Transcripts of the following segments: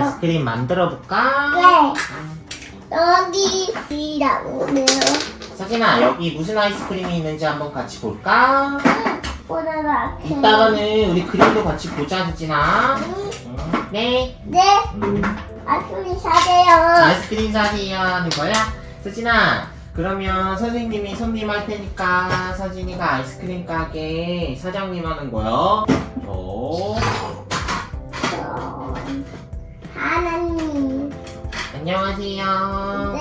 아이스크림 만들어 볼까? 네. 여기 이라고네요. 서진아 여기 무슨 아이스크림이 있는지 한번 같이 볼까? 보다가 이따가는 우리 그림도 같이 보자 서진아 응, 네 네. 음, 아이스크림 사세요. 아이스크림 사세요 하는 거야? 서진아 그러면 선생님이 손님 할 테니까 서진이가 아이스크림 가게 사장님 하는 거야 어, 안녕하세요 네.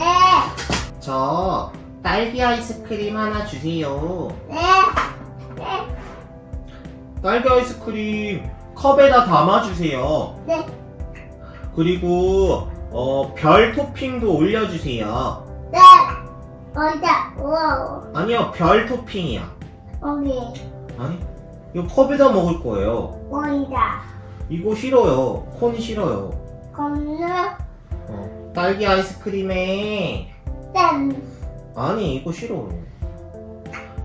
저 딸기 아이스크림 하나 주세요 네. 네. 딸기 아이스크림 컵에다 담아주세요 네. 그리고 어, 별 토핑도 올려주세요 네. 어디다? 우와. 아니요 별 토핑이야 여기. 아니 이거 컵에다 먹을 거예요 어디다? 이거 싫어요 콘 싫어요 건너. 어, 딸기 아이스크림에 땡. 아니 이거 싫어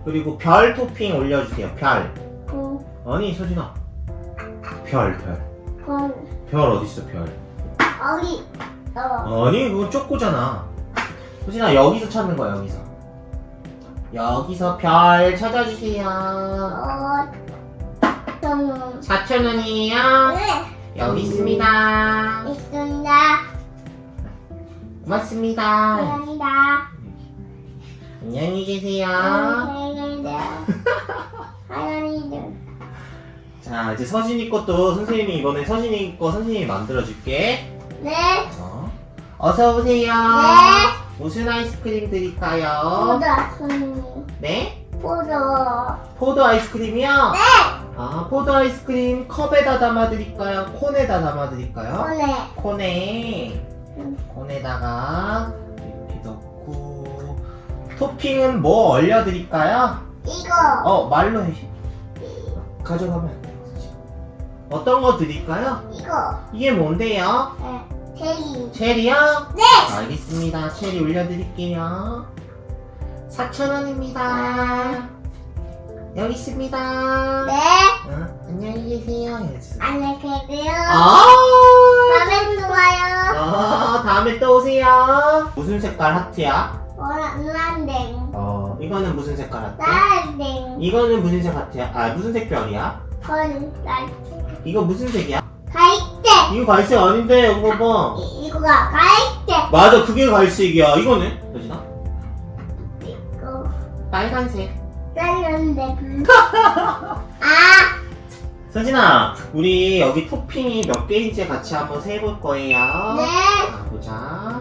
그리고 별 토핑 올려주세요 별 고. 아니 서진아 별별별 건. 어딨어 별 어디? 어. 아니 그건 쪼꼬잖아 서진아 여기서 찾는 거야 여기서 여기서 별 찾아주세요 어. 좀. 4,000원이에요 네. 여기 있습니다 있습니다. 고맙습니다 감사합니다. 안녕히 계세요 안녕히 하나님. 자 이제 서진이 것도 선생님이 이번에 서진이 거 선생님이 만들어줄게 네. 어. 어서 오세요 네. 무슨 아이스크림 드릴까요? 포도 손. 네? 포도. 포도 아이스크림이요? 네. 아 포도 아이스크림 컵에다 담아 드릴까요? 콘에다 담아 드릴까요? 손에. 콘에 음. 콘에다가 이렇게 넣고 토핑은 뭐 얼려드릴까요? 이거. 어 말로 해 가져가면 안 돼요 어떤 거 드릴까요? 이거. 이게 뭔데요? 네. 제리. 체리요? 네. 알겠습니다 체리 올려드릴게요 4,000원입니다 여기 있습니다 네. 어, 안녕히 계세요. 안녕히 계세요. 아 다음에 또 와요. 어, 다음에 또 오세요. 무슨 색깔 하트야? 노란땡. 어, 이거는 무슨 색깔 하트? 나땡. 이거는 무슨 색 하트야? 아, 무슨 색 별이야? 건 나땡. 이거 무슨 색이야? 갈색. 이거 갈색 아닌데, 이거 봐봐. 이- 이거가 갈색. 맞아, 그게 갈색이야. 이거는? 여진아? 이거 빨간색. 아. 서진아, 우리 여기 토핑이 몇 개인지 같이 한번 세볼 거예요. 네. 아,